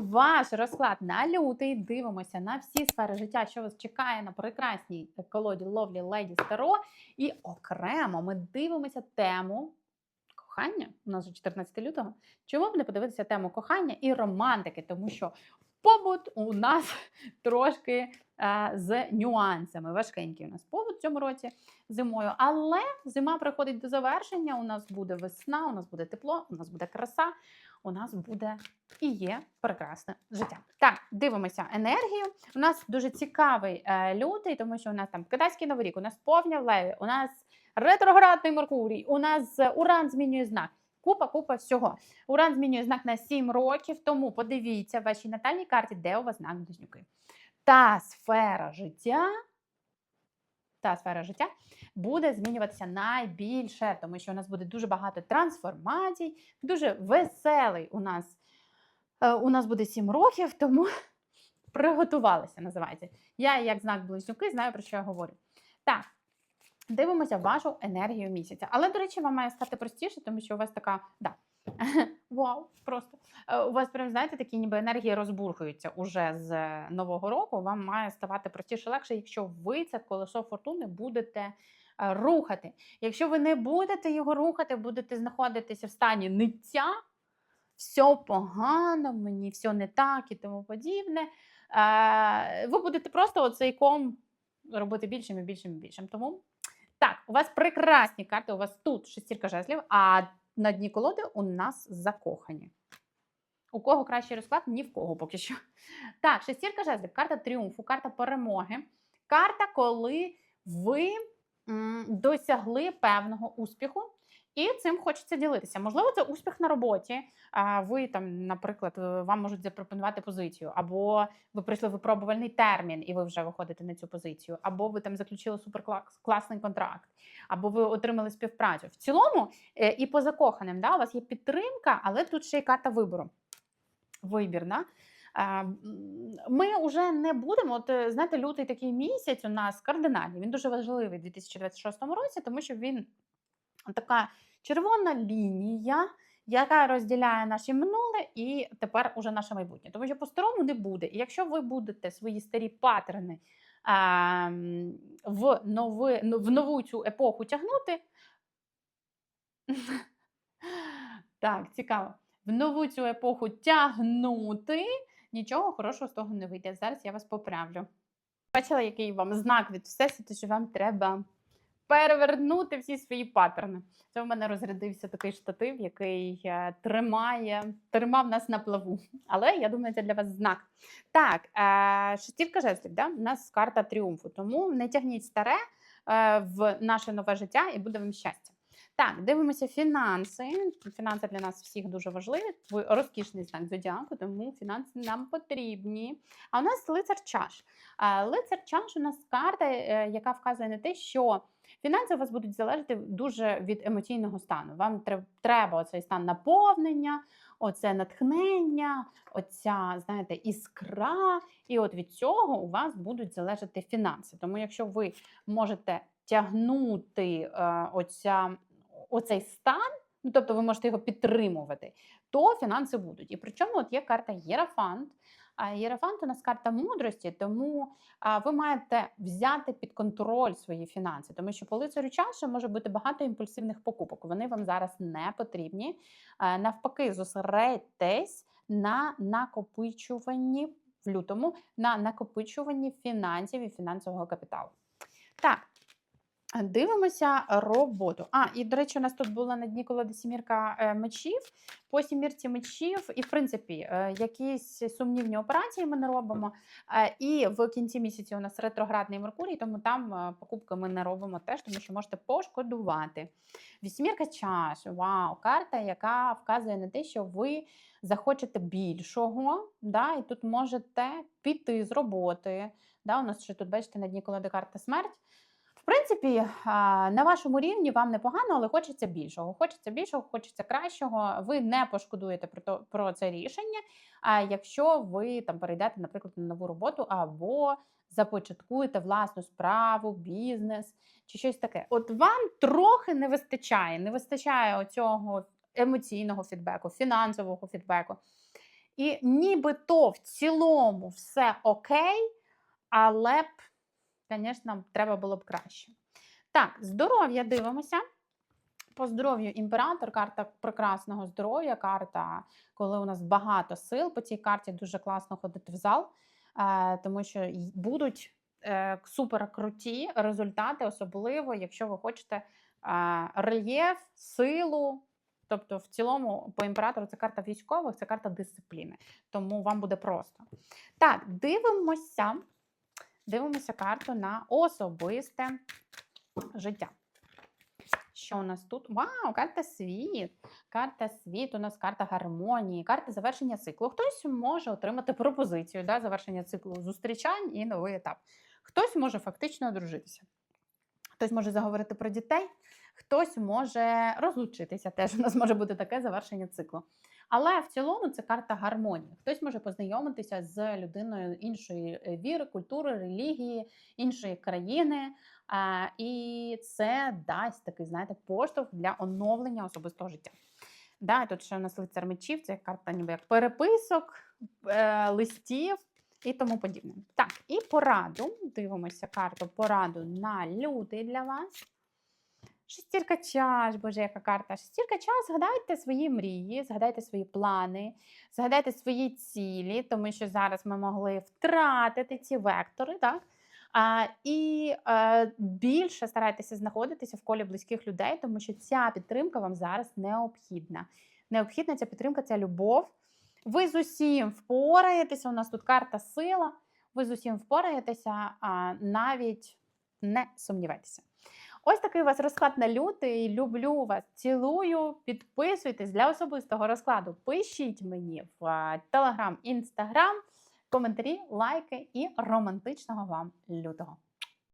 ваш розклад на лютий. Дивимося на всі сфери життя, що вас чекає на прекрасній колоді Lovely Lady Старо. І окремо ми дивимося тему кохання. У нас вже 14 лютого. Чому б не подивитися тему кохання і романтики? Тому що побут у нас трошки е, з нюансами. Важкенький у нас побут цьому році зимою. Але зима приходить до завершення. У нас буде весна, у нас буде тепло, у нас буде краса, у нас буде і є прекрасне життя. Так, дивимося енергію. У нас дуже цікавий е, лютий, тому що у нас там китайський новий рік, у нас повня в леві, у нас ретроградний Меркурій, у нас е, Уран змінює знак. Купа, купа всього. Уран змінює знак на 7 років, тому подивіться в вашій натальній карті, де у вас знак близнюки. Та сфера життя, та сфера життя буде змінюватися найбільше, тому що у нас буде дуже багато трансформацій, дуже веселий у нас. е, У нас буде 7 років, тому приготувалися, називається. Я, як знак близнюки, знаю, про що я говорю. Так, дивимося вашу енергію місяця. Але, до речі, вам має стати простіше, тому що у вас така. Да. Вау, просто. Е, У вас прям, знаєте, такі ніби енергії розбурхуються уже з нового року. Вам має ставати простіше легше, якщо ви це колесо фортуни будете е, рухати. Якщо ви не будете його рухати, будете знаходитися в стані ниття, все погано, мені все не так і тому подібне. Е, Ви будете просто оцей ком робити більшим і більшим і більшим. Тому у вас прекрасні карти, у вас тут шестірка жезлів, а на дні колоди у нас закохані. У кого кращий розклад? Ні в кого поки що. Так, шестірка жезлів, карта тріумфу, карта перемоги. Карта, коли ви м, досягли певного успіху, і цим хочеться ділитися. Можливо, це успіх на роботі. А ви там, наприклад, е, вам можуть запропонувати позицію, або ви пройшли випробувальний термін, і ви вже виходите на цю позицію, або ви там заключили суперкласний контракт, або ви отримали співпрацю. В цілому е, і по закоханим, да, у вас є підтримка, але тут ще й карта вибору. Вибір, да? А, м, Ми вже не будемо. От е, знаєте, лютий такий місяць у нас кардинальний. Він дуже важливий у 2026 році, тому що він така червона лінія, яка розділяє наше минуле і тепер уже наше майбутнє. Тому що по-старому не буде. І якщо ви будете свої старі паттерни а, в, нови, ну, в нову цю епоху тягнути. Так, цікаво. В нову цю епоху тягнути, нічого хорошого з того не вийде. Зараз я вас поправлю. Бачила, який вам знак від Всесвіту, що вам треба перевернути всі свої паттерни. Це в мене розрядився такий штатив, який е, тримає, тримав нас на плаву. Але я думаю, це для вас знак. Так, е, шестірка жестів, да? у нас карта тріумфу. Тому не тягніть старе е, в наше нове життя і буде вам щастя. Так, дивимося фінанси. Фінанси для нас всіх дуже важливі. Розкішний знак зодіаку, тому фінанси нам потрібні. А у нас лицар чаш. Лицар чаш у нас карта, е, яка вказує на те, що фінанси у вас будуть залежати дуже від емоційного стану. Вам треба оцей стан наповнення, оце натхнення, оця, знаєте, іскра. І от від цього у вас будуть залежати фінанси. Тому якщо ви можете тягнути е, оця, оцей стан, ну тобто ви можете його підтримувати, то фінанси будуть. І причому от є карта Єрафант. Єрафант у нас карта мудрості, тому ви маєте взяти під контроль свої фінанси, тому що по лицарю чаші може бути багато імпульсивних покупок. Вони вам зараз не потрібні. Навпаки, зосередьтесь на накопичуванні в лютому, на накопичуванні фінансів і фінансового капіталу. Так. Дивимося роботу. А, і, до речі, у нас тут була на дні колоди сімірка е, мечів. По сімірці мечів, і, в принципі, е, якісь сумнівні операції ми не робимо. Е, І в кінці місяця у нас ретроградний Меркурій, тому там покупки ми не робимо теж, тому що можете пошкодувати. Вісьмірка чаш, вау, карта, яка вказує на те, що ви захочете більшого, да, і тут можете піти з роботи. Да, У нас ще тут, бачите, на дні колоди карта смерть. Принципі, на вашому рівні вам непогано, але хочеться більшого. Хочеться більшого, хочеться кращого. Ви не пошкодуєте про то про це рішення. А якщо ви там перейдете, наприклад, на нову роботу або започаткуєте власну справу, бізнес чи щось таке. От вам трохи не вистачає, не вистачає оцього емоційного фідбеку, фінансового фідбеку. І нібито в цілому все окей, але б, звісно, треба було б краще. Так, здоров'я дивимося. По здоров'ю імператор, карта прекрасного здоров'я, карта, коли у нас багато сил. По цій карті дуже класно ходити в зал, е, тому що будуть е, супер круті результати, особливо, якщо ви хочете е, рельєф, силу. Тобто, в цілому, по імператору це карта військових, це карта дисципліни. Тому вам буде просто. Так, дивимося. Дивимося карту на особисте життя. Що у нас тут? Вау, карта світ. Карта світ, у нас карта гармонії, карта завершення циклу. Хтось може отримати пропозицію да, завершення циклу зустрічань і новий етап. Хтось може фактично одружитися. Хтось може заговорити про дітей, хтось може розлучитися. Теж у нас може бути таке завершення циклу. Але в цілому це карта гармонії. Хтось може познайомитися з людиною іншої е, віри, культури, релігії, іншої країни. І це дасть такий, знаєте, поштовх для оновлення особистого життя. Да, тут ще у нас лицар мечів, це карта ніби як переписок, е, листів і тому подібне. Так, і пораду. Дивимося карту пораду на лютий для вас. Шестірка чаш, боже, яка карта. Шестірка чаш, згадайте свої мрії, згадайте свої плани, згадайте свої цілі, тому що зараз ми могли втратити ці вектори, так? А, і е, більше старайтеся знаходитися в колі близьких людей, тому що ця підтримка вам зараз необхідна. Необхідна ця підтримка, ця любов. Ви з усім впораєтеся. У нас тут карта сила. Ви з усім впораєтеся, а навіть не сумнівайтеся. Ось такий у вас розклад на лютий. Люблю вас, цілую. Підписуйтесь для особистого розкладу. Пишіть мені в Телеграм, Інстаграм коментарі, лайки і романтичного вам лютого.